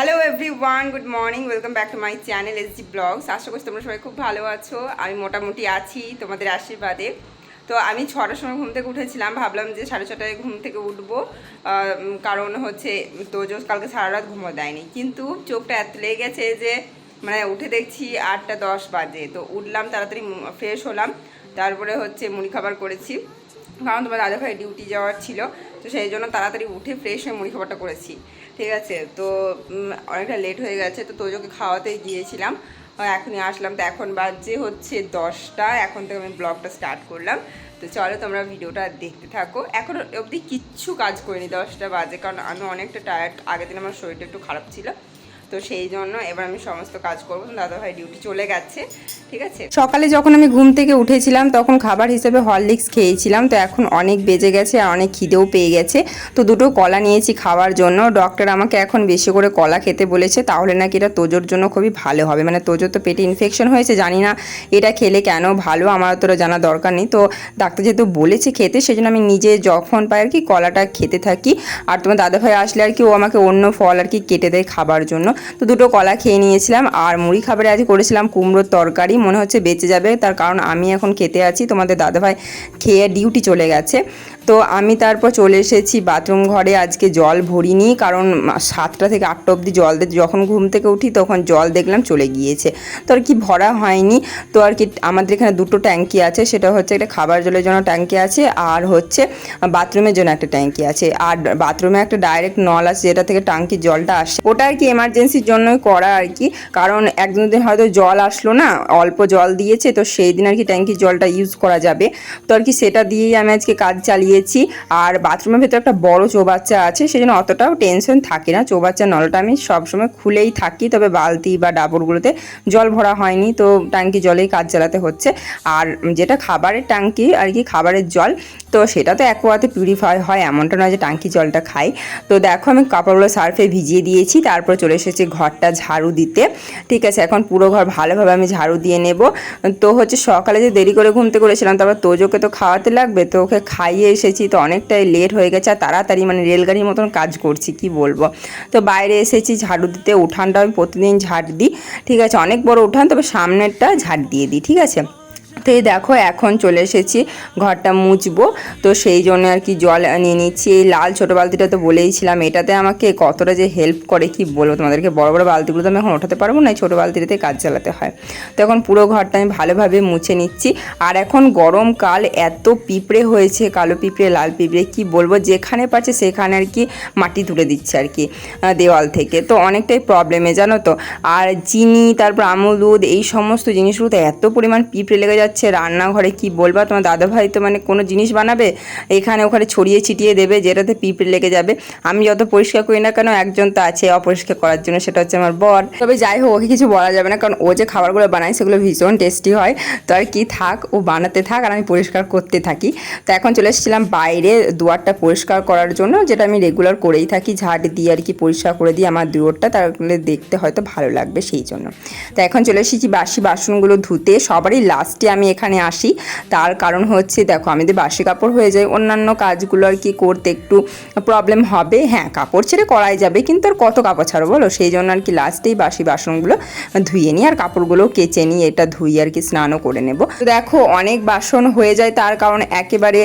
Hello everyone good morning welcome back to my channel S G blogs আশা করছি তোমরা সবাই খুব ভালো আছো। আমি মোটামুটি আছি তোমাদের আশীর্বাদে। তো আমি ছটার সময় ঘুম থেকে উঠেছিলাম। ভাবলাম যে সাড়ে ছটায় ঘুম থেকে উঠবো। কারণ হচ্ছে তো জোস কালকে সারা রাত ঘুমো দেয়নি। কিন্তু চোখটা এত লেগে গেছে যে মানে উঠে দেখছি আটটা দশ বাজে। তো উঠলাম, তাড়াতাড়ি ফ্রেশ হলাম। তারপরে হচ্ছে মুড়ি খাবার করেছি। কারণ তোমার দাদা ভাই ডিউটি যাওয়ার ছিল, তো সেই জন্য তাড়াতাড়ি উঠে ফ্রেশ হয়ে মুড়ি খাবারটা করেছি। ঠিক আছে? তো অনেকটা লেট হয়ে গেছে, তো তোজোকে খাওয়াতে গিয়েছিলাম। এখনই আসলাম, তো এখন বাজে হচ্ছে দশটা, এখন থেকে আমি ব্লগটা স্টার্ট করলাম। তো চলো তোমরা ভিডিওটা দেখতে থাকো। এখন অবধি কিচ্ছু কাজ করিনি, দশটা বাজে, কারণ আমি অনেকটা টায়ার্ড আগের দিন আমার শরীরটা একটু খারাপ ছিল। তো সেই জন্য এবার আমি সমস্ত কাজ করব। দাদা ভাই ডিউটি চলে গেছে, ঠিক আছে? সকালে যখন আমি ঘুম থেকে উঠেছিলাম, তখন খাবার হিসেবে হরলিক্স খেয়েছিলাম। তো এখন অনেক বেজে গেছে আর অনেক খিদেও পেয়ে গেছে। তো দুটো কলা নিয়েছি খাওয়ার জন্য। ডক্টর আমাকে এখন বেশি করে কলা খেতে বলেছে, তাহলে নাকি এটা তোজোর জন্য খুবই ভালো হবে। মানে তোজোর তো পেটে ইনফেকশন হয়েছে, জানি না এটা খেলে কেন ভালো, আমার তোরা জানা দরকার নেই। তো ডাক্তার যেহেতু বলেছে খেতে, সেজন্য আমি নিজে যখন পাই আর কি কলাটা খেতে থাকি। আর তোমার দাদাভাই আসলে আর কি ও আমাকে অন্য ফল আর কি কেটে দেয় খাবার জন্য। তো দুটো কলা খেয়ে নিয়েছিলাম। আর মুড়ি খাবারে আজ করেছিলাম কুমড়োর তরকারি, মনে হচ্ছে বেঁচে যাবে। তার কারণ আমি এখন খেতে আছি। তোমাদের দাদাভাই খেয়ে ডিউটি চলে গেছে। তো আমি তারপর চলে এসেছি বাথরুম ঘরে। আজকে জল ভরিনি, কারণ সাতটা থেকে আটটা অবধি জল যখন ঘুম থেকে উঠি তখন জল দেখলাম চলে গিয়েছে। তো আর কি ভরা হয়নি। তো আর কি আমাদের এখানে দুটো ট্যাঙ্কি আছে, সেটা হচ্ছে একটা খাবার জলের জন্য ট্যাঙ্কি আছে, আর হচ্ছে বাথরুমের জন্য একটা ট্যাঙ্কি আছে। আর বাথরুমে একটা ডাইরেক্ট নল আছে, যেটা থেকে ট্যাঙ্কির জলটা আসে। ওটা আর কি এমার্জেন্সির জন্যই করা আর কি, কারণ একদিন দিন হয়তো জল আসলো না, অল্প জল দিয়েছে, তো সেই দিন আর কি ট্যাঙ্কির জলটা ইউজ করা যাবে। তো আর কি সেটা দিয়েই আমি আজকে কাজ চালিয়েছি আর বাথরুমের ভেতরে একটা বড় চৌবাচ্চা আছে, সেই জন্য অতটাও টেনশন থাকে না। চৌবাচ্চার নলটা আমি সবসময় খুলেই থাকি, তবে বালতি বা ডাবরগুলোতে জল ভরা হয়নি। তো ট্যাঙ্কি জলেই কাজ চালাতে হচ্ছে। আর যেটা খাবারের ট্যাঙ্কি, আর কি খাবারের জল, তো সেটা তো অ্যাকোয়াতে পিউরিফাই হয়, এমনটা নয় যে ট্যাঙ্কি জলটা খাই। তো দেখো, আমি কাপড়গুলো সার্ফে ভিজিয়ে দিয়েছি, তারপর চলে এসেছি ঘরটা ঝাড়ু দিতে। ঠিক আছে, এখন পুরো ঘর ভালোভাবে আমি ঝাড়ু দিয়ে নেব। তো হচ্ছে সকালে যে দেরি করে ঘুমতে করেছিলাম, তারপর তোজোকে তো খাওয়াতে লাগবে, তো ওকে খাইয়ে এসেছি, তো অনেকটাই লেট হয়ে গেছে, আর তাড়াতাড়ি মানে রেলগাড়ির মতন কাজ করছি, কি বলব? তো বাইরে এসেছি, ঝাড়ু দিতে, উঠানটা আমি প্রতিদিন ঝাড় দিই, ঠিক আছে? অনেক বড় উঠান, তবে সামনেরটা ঝাড় দিয়ে দিই, ঠিক আছে? তো এই দেখো এখন চলে এসেছি, ঘরটা মুছবো। তো সেই জন্য আর কি জল নিয়ে নিচ্ছি। এই লাল ছোটো বালতিটা তো বলেইছিলাম, এটাতে আমাকে কতটা যে হেল্প করে কি বলব তোমাদেরকে? বড় বড় বালতিগুলো তো আমি এখন ওঠাতে পারব না ছোটো বালতিটাতে কাজ চালাতে হয়। তো এখন পুরো ঘরটা আমি ভালোভাবে মুছে নিচ্ছি। আর এখন গরমকাল এত পিঁপড়ে হয়েছে, কালো পিঁপড়ে, লাল পিঁপড়ে, কি বলব? যেখানে পাচ্ছে সেখানে আর কি মাটি তুলে দিচ্ছে আর কি দেওয়াল থেকে। তো অনেকটাই প্রবলেমে জানো তো? আর চিনি, তারপর আমুল দুধ এই সমস্ত জিনিসগুলোতে এত পরিমাণ পিঁপড়ে লেগে যাচ্ছে। রান্নাঘরে কি বলবা? তোমার দাদাভাই তো মানে কোনো জিনিস বানাবে, এখানে ওখানে ছড়িয়ে ছিটিয়ে দেবে, যেটাতে পিঁপড়ে লেগে যাবে। আমি যত পরিষ্কার করি না কেন, একজন তো আছে অপরিষ্কার করার জন্য, সেটা হচ্ছে আমার বর। তবে যাই হোক, ওকে কিছু বলা যাবে না, কারণ ও যে খাবারগুলো বানায়, সেগুলো ভীষণ টেস্টি হয়। তো আর কি থাক, ও বানাতে থাক, আর আমি পরিষ্কার করতে থাকি। তো এখন চলে এসেছিলাম বাইরে দুয়ারটা পরিষ্কার করার জন্য, যেটা আমি রেগুলার করেই থাকি। ঝাড় দিয়ে আর কি পরিষ্কার করে দিই আমার দুয়ারটা, তাহলে দেখতে হয়তো ভালো লাগবে সেই জন্য। তো এখন চলে এসেছি বাসি বাসনগুলো ধুতে, সবারই লাস্টে আমি এখানে আসি। তার কারণ হচ্ছে, দেখো, আমি যদি বাসি কাপড় হয়ে যায় অন্যান্য কাজগুলো আর কি করতে একটু প্রবলেম হবে। হ্যাঁ কাপড় ছেড়ে করাই যাবে, কিন্তু আর কত কাপড় ছাড়ো বলো? সেই জন্য আর কি লাস্টেই বাসি বাসনগুলো ধুয়ে নিই আর কাপড়গুলো কেচে নিই এটা ধুয়ে আর কি স্নানও করে নেব। তো দেখো, অনেক বাসন হয়ে যায়, তার কারণ একেবারে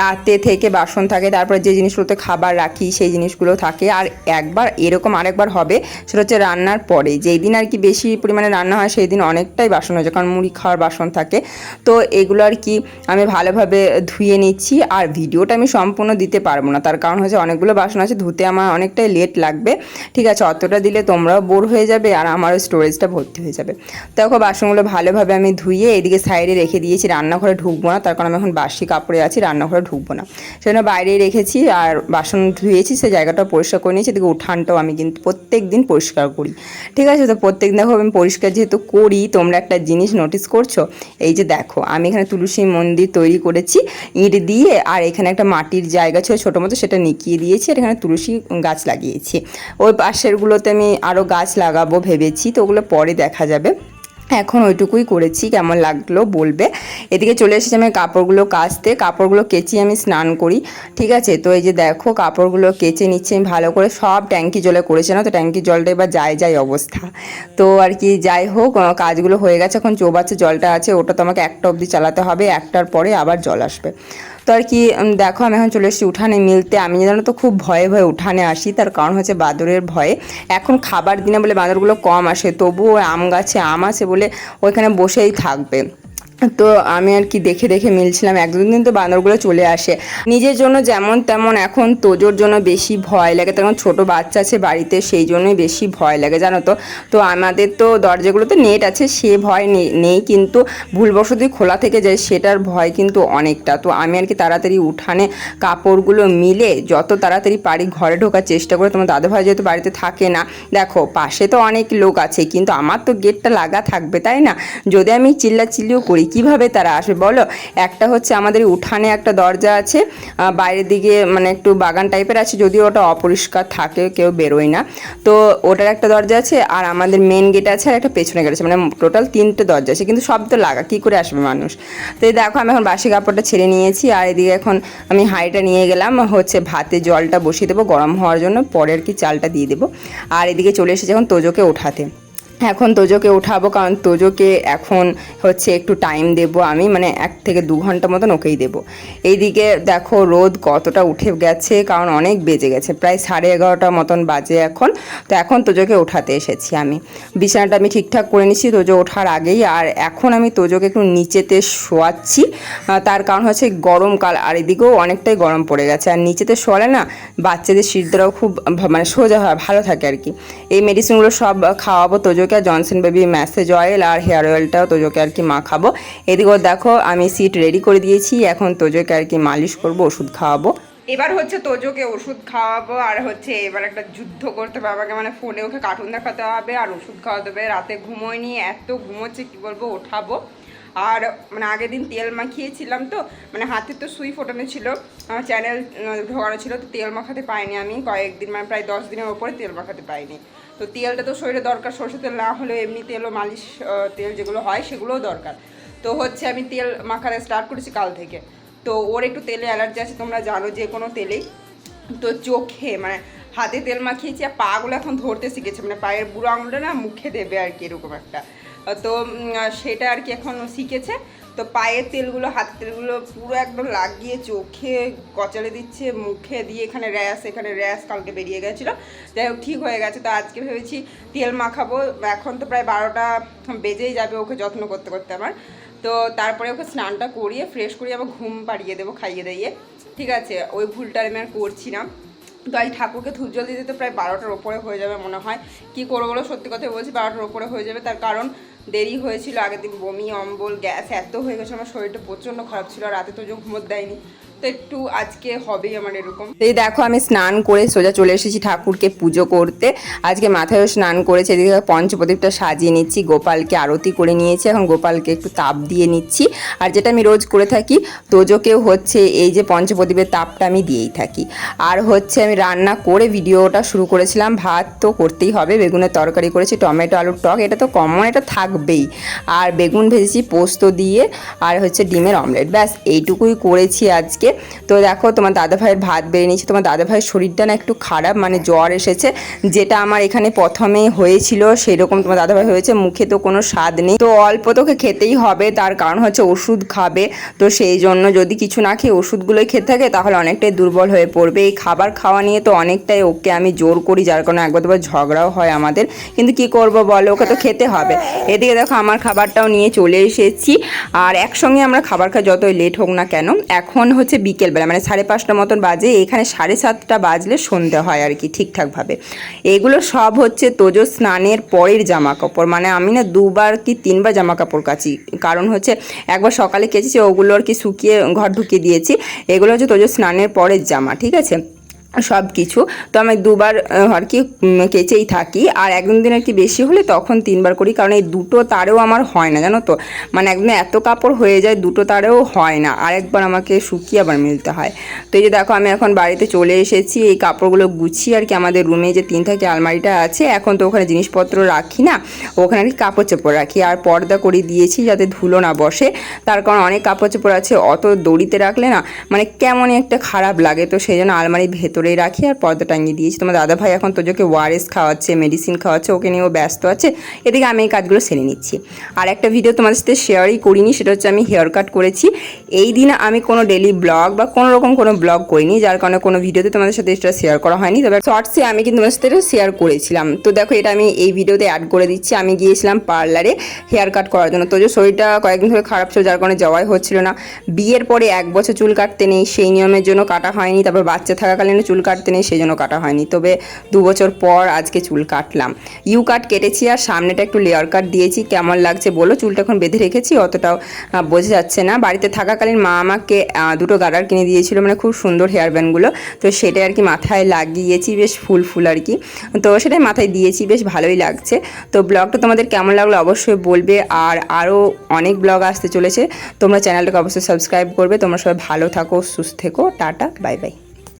রাতে থেকে বাসন থাকে, তারপর যে জিনিসগুলোতে খাবার রাখি, সেই জিনিসগুলো থাকে। আর একবার, এরকম আরেকবার হবে, সেটা হচ্ছে রান্নার পরে। যেই দিন আর কি বেশি পরিমাণে রান্না হয়, সেই দিন অনেকটাই বাসন হয়ে যায়, কারণ মুড়ি খাওয়ার বাসন থাকে। তো এগুলো আর কি আমি ভালোভাবে ধুয়ে নিচ্ছি আর ভিডিওটা আমি সম্পূর্ণ দিতে পারব না। তার কারণ হচ্ছে অনেকগুলো বাসন আছে, ধুতে আমার অনেকটাই লেট লাগবে। ঠিক আছে, অতটা দিলে তোমরাও বোর হয়ে যাবে আর আমারও স্টোরেজটা ভর্তি হয়ে যাবে। দেখো বাসনগুলো ভালোভাবে আমি ধুয়ে এদিকে সাইডে রেখে দিয়েছি, রান্নাঘরে ঢুকবো না। তার কারণ আমি এখন বাসি কাপড়ে আছি, রান্নাঘরে ঢুকবো না। সেজন্য বাইরেই রেখেছি আর বাসন ধুয়েছি সেই জায়গাটা পরিষ্কার করে নিয়েছি। এদিকে উঠানটাও আমি কিন্তু প্রত্যেক দিন পরিষ্কার করি। ঠিক আছে, তো প্রত্যেক, দেখো আমি পরিষ্কার যেহেতু করি, তোমরা একটা জিনিস নোটিস করছ, এই যে দেখো, আমি এখানে তুলসী মন্দির তৈরি করেছি, ইট দিয়ে, আর এখানে একটা মাটির জায়গা ছিল ছোটো মতো, সেটা নিকিয়ে দিয়েছি, আর এখানে তুলসী গাছ লাগিয়েছি। ওই পাশেরগুলোতে আমি আরও গাছ লাগাবো ভেবেছি, তো ওগুলো পরে দেখা যাবে। এখন ওইটুকুই করেছি, কেমন লাগল বলবে। এদিকে চলে এসেছি আমি কাপড়গুলো কাচতে, কাপড়গুলো কেচি আমি স্নান করি, ঠিক আছে? তো এই যে দেখো, কাপড়গুলো কেচে নিচ্ছে, আমি ভালো করে সব ট্যাঙ্কি জলে করেছে না তো? ট্যাঙ্কি জলটা এবার যায় যায় অবস্থা। তো আর কি, যাই হোক কাজগুলো হয়ে গেছে, এখন চৌবাচ্চা জলটা আছে, ওটা তো আমাকে একটা অবধি চালাতে হবে, একটার পরে আবার জল আসবে। তো আর কি দেখো আমি এখন চলে এসেছি উঠানে মিলতে। আমি জানো তো খুব ভয়ে ভয়ে উঠানে আসি, তার কারণ হচ্ছে বাঁদরের ভয়ে। এখন খাবার দিনে বলে বাঁদরগুলো কম আসে, তবুও আম গাছে আম আছে বলে ওইখানে বসেই থাকবে। তো আমি আর কি দেখে দেখে মিলছিলাম। এক দুদিন তো বান্দরগুলো চলে আসে। নিজের জন্য যেমন তেমন এখন তোজোর জন্য বেশি ভয় লাগে। তখন ছোট বাচ্চা আছে বাড়িতে, সেই জন্যই বেশি ভয় লাগে, জানো তো। তো আমাদের তো দরজাগুলোতে নেট আছে, সে ভয় নেই কিন্তু ভুলবশতই খোলা থেকে যায়, সেটার ভয় কিন্তু অনেকটা। তো আমি আর কি তাড়াতাড়ি উঠানে কাপড়গুলো মিলে যত তাড়াতাড়ি পারি ঘরে ঢোকার চেষ্টা করে। তোমার দাদাভাই যেহেতু বাড়িতে থাকে না, দেখো পাশে তো অনেক লোক আছে, কিন্তু আমার তো গেটটা লাগা থাকবে, তাই না? যদি আমি চিল্লা চিল্লিও করি কীভাবে তারা আসবে বলো। একটা হচ্ছে আমাদের উঠানে একটা দরজা আছে। বাইরের দিকে মানে একটু বাগান টাইপের আছে, যদিও ওটা অপরিষ্কার থাকে, কেউ বেরোয় না। তো ওটার একটা দরজা আছে, আর আমাদের মেন গেট আছে, আর একটা পেছনে গেট আছে। মানে টোটাল তিনটে দরজা আছে, কিন্তু সব তো লাগা, কী করে আসবে মানুষ? তো এই দেখো, আমি এখন বাসি কাপড়টা ছেড়ে নিয়েছি, আর এদিকে এখন আমি হাঁড়িটা নিয়ে গেলাম, হচ্ছে ভাতে জলটা বসিয়ে দেবো গরম হওয়ার জন্য, পরে আর কি চালটা দিয়ে দেবো। আর এদিকে চলে এসেছে এখন তোজোকে ওঠাতে। এখন তোজোকে উঠাবো, কারণ তোজোকে এখন হচ্ছে একটু টাইম দেবো আমি মানে এক থেকে দু ঘণ্টা মতন ওকেই দেবো। এইদিকে দেখো রোদ কতটা উঠে গেছে, কারণ অনেক বেজে গেছে, প্রায় সাড়ে এগারোটা মতন বাজে এখন। তো এখন তোজোকে ওঠাতে এসেছি আমি। বিছানাটা আমি ঠিকঠাক করে নিচ্ছি তোজো ওঠার আগেই, আর এখন আমি তোজোকে একটু নিচেতে শোয়াচ্ছি। তার কারণ হচ্ছে গরমকাল, আর এদিকেও অনেকটাই গরম পড়ে গেছে। আর নিচেতে শোয়ালে না, বাচ্চাদের শীতটাও খুব মানে সোজা হয়, ভালো থাকে আর কি। এই মেডিসিনগুলো সব খাওয়াবো তোজোকে জনসন বেবি ম্যাসেজ অয়েল আর হেয়ার অয়েলটাও তোজোকে আর কি মাখাবো। এদিকেও দেখো, আমি সিট রেডি করে দিয়েছি, এখন তোজোকে আর কি মালিশ করব, ওষুধ খাওয়াবো। এবার হচ্ছে তোজোকে ওষুধ খাওয়াবো, আর হচ্ছে এবার একটা যুদ্ধ করতে হবে, আমাকে মানে ফোনে ওকে কার্টুন দেখাতে হবে, আর ওষুধ খাওয়াতে হবে। রাতে ঘুমোয়নি, এত ঘুমোচ্ছে, কি বলব, ওঠাবো। আর মানে আগের দিন তেল মাখিয়েছিলাম তো মানে হাতে তো সুই ফোটানো ছিল, আমার চ্যানেল ঢোকানো ছিল, তো তেল মাখাতে পাইনি আমি। কয়েকদিন মানে প্রায় দশ দিনের ওপরে তেল মাখাতে পাইনি তো তেলটা তো শরীরে দরকার সরষে তেল না হলেও এমনি তেলও মালিশ তেল যেগুলো হয় সেগুলোও দরকার। তো হচ্ছে আমি তেল মাখাতে স্টার্ট করেছি কাল থেকে। তো ওর একটু তেলে অ্যালার্জি আছে, তোমরা জানো যে কোনো তেলেই। তো চোখে মানে হাতে তেল মাখিয়েছি আর পাগুলো এখন ধরতে শিখেছে মানে পায়ের বুড়ো আঙুলটা না মুখে দেবে আর কি, এরকম একটা। তো সেটা আর কি এখন শিখেছে। তো পায়ের তেলগুলো, হাতের তেলগুলো পুরো একদম লাগিয়ে চোখে কচালে দিচ্ছে, মুখে দিয়ে এখানে র্যাশ এখানে র্যাশ কালকে বেরিয়ে গেছিল। যাই হোক, ঠিক হয়ে গেছে। তো আজকে ভেবেছি তেল মাখাবো। এখন তো প্রায় বারোটা বেজেই যাবে ওকে যত্ন করতে করতে আমার। তো তারপরে ওকে স্নানটা করিয়ে ফ্রেশ করিয়ে আবার ঘুম পাড়িয়ে দেবো, খাইয়ে দিয়ে। ঠিক আছে, ওই ভুলটা আমি আর করছি না। তো আজ ঠাকুরকে ধূপ জল দিতে তো প্রায় বারোটার ওপরে হয়ে যাবে মনে হয়। কি করব বলো? সত্যি কথা বলছি, বারোটার ওপরে হয়ে যাবে। তার কারণ দেরি হয়েছিল আগের দিন বমি, অম্বল, গ্যাস এত হয়ে গেছে, আমার শরীরটা প্রচণ্ড খারাপ ছিল রাতে তো যোগ ঘুমোতে দেয়নি। একটু আজকে হবেই আমার এরকম। এই দেখো, আমি স্নান করে সোজা চলে এসেছি ঠাকুরকে পুজো করতে। আজকে মাথায়ও স্নান করেছে, এদিকে পঞ্চপ্রদীপটা সাজিয়ে নিচ্ছি, গোপালকে আরতি করে নিয়েছি। এখন গোপালকে একটু তাপ দিয়ে নিচ্ছি। আর যেটা আমি রোজ করে থাকি, তোজোকেও হচ্ছে এই যে পঞ্চপ্রদীপের তাপটা আমি দিয়েই থাকি। আর হচ্ছে আমি রান্না করে ভিডিওটা শুরু করেছিলাম, ভাত তো করতেই হবে, বেগুনের তরকারি করেছি, টমেটো, আলুর টক, এটা তো কমন এটা থাকবেই। আর বেগুন ভেজেছি পোস্ত দিয়ে, আর হচ্ছে ডিমের অমলেট ব্যাস, এইটুকুই করেছি আজকে। তো দেখো, তোমার দাদা ভাইয়ের ভাত বেড়ে নিয়েছে। তোমার দাদা ভাইয়ের শরীরটা না একটু খারাপ মানে জ্বর এসেছে। যেটা আমার এখানে প্রথমে হয়েছিল, সেরকম তোমার দাদা ভাই হয়েছে। মুখে তো কোনো স্বাদ নেই। তো অল্প তোকে খেতেই হবে, তার কারণ হচ্ছে ওষুধ খাবে। তো সেই জন্য যদি কিছু না খেয়ে ওষুধগুলোই খেতে থাকে, তাহলে অনেকটাই দুর্বল হয়ে পড়বে। এই খাবার খাওয়া নিয়ে তো অনেকটাই ওকে আমি জোর করি, যার কারণে একবার দুবার ঝগড়াও হয় আমাদের। কিন্তু কি করব বলো, ওকে তো খেতে হবে। এদিকে দেখো, আমার খাবারটাও নিয়ে চলে এসেছি। আর একসঙ্গে আমরা খাবার খাই, যতই লেট হোক না কেন। এখন হচ্ছে বিকেলবেলা মানে সাড়ে পাঁচটা মতন বাজে, এখানে সাড়ে সাতটা বাজলে সন্ধে হয় আর কি ঠিকঠাকভাবে। এগুলো সব হচ্ছে তোজো স্নানের পরের জামা কাপড় মানে আমি না দুবার কি তিনবার জামা কাপড় কাচি। কারণ হচ্ছে একবার সকালে কেচেছি, ওগুলো আর কি শুকিয়ে ঘর ঢুকিয়ে দিয়েছি, এগুলো হচ্ছে তোজো স্নানের পরের জামা, ঠিক আছে? সব কিছু তো আমি দুবার আর কি কেচেই থাকি। আর একদিন দিন আর কি বেশি হলে তখন তিনবার করি, কারণ এই দুটো তারেও আমার হয় না, জানো তো? মানে একদম এত কাপড় হয়ে যায়, দুটো তারেও হয় না। আরেকবার আমাকে শুকিয়ে আবার মিলতে হয়। তো এই যে দেখো, আমি এখন বাড়িতে চলে এসেছি, এই কাপড়গুলো গুছিয়ে আর কি আমাদের রুমে যে তিন থাকে আলমারিটা আছে, এখন তো ওখানে জিনিসপত্র রাখি না, ওখানে আর কি কাপড় চোপড় রাখি। আর পর্দা করে দিয়েছি যাতে ধুলো না বসে। তার কারণ অনেক কাপড় চোপড় আছে, অত দড়িতে রাখলে না মানে কেমনই একটা খারাপ লাগে। তো সেই জন্য আলমারির ভেতরেই রাখি আর পর্দা টাঙিয়ে দিয়েছি। তোমার দাদা ভাই এখন তোজোকে ওয়ারেস খাওয়াচ্ছে মেডিসিন খাওয়াচ্ছে, ওকে নিয়েও ব্যস্ত আছে। এদিকে আমি এই কাজগুলো সেরে নিচ্ছি। আর একটা ভিডিও তোমাদের সাথে শেয়ারই করিনি, সেটা হচ্ছে আমি হেয়ার কাট করেছি। এই দিন আমি কোনো ডেলি ব্লগ বা কোনো রকম কোনো ব্লগ করিনি, যার কারণে কোনো ভিডিওতে তোমাদের সাথে এটা শেয়ার করা হয়নি। তবে শর্টসে আমি কিন্তু তোমাদের সাথে শেয়ার করেছিলাম। তো দেখো, এটা আমি এই ভিডিওতে অ্যাড করে দিচ্ছি। আমি গিয়েছিলাম পার্লারে হেয়ার কাট করার জন্য। তো যে শরীরটা কয়েকদিন ধরে খারাপ ছিল, যার কারণে যাওয়াই হচ্ছিল না। বিয়ের পরে এক বছর চুল কাটতে নেই, সেই নিয়মের জন্য কাটা হয়নি। তারপর বাচ্চা থাকাকালীন চুল কাটতে নেই, সেই জন্য কাটা হয়নি। তবে দু বছর পর আজকে চুল কাটলাম। ইউ কাট কেটেছি আর সামনেটা একটু লেয়ার কাট দিয়েছি। কেমন লাগছে বলো? চুলটা এখন বেঁধে রেখেছি, অতটাও বোঝা যাচ্ছে না। বাড়িতে থাকাকালীন মা আমাকে দুটো গার্ডার কিনে দিয়েছিল মানে খুব সুন্দর হেয়ার ব্যান্ডগুলো তো সেটাই আর কি মাথায় লাগিয়েছি, বেশ ফুল ফুল আর কি তো সেটাই মাথায় দিয়েছি, বেশ ভালোই লাগছে। তো ব্লগটা তোমাদের কেমন লাগল অবশ্যই বলবে। আর আরও অনেক ব্লগ আসতে চলেছে। তোমরা চ্যানেলটাকে অবশ্যই সাবস্ক্রাইব করবে। তোমরা সবাই ভালো থাকো, সুস্থ থেকো। Ta ta, bye bye.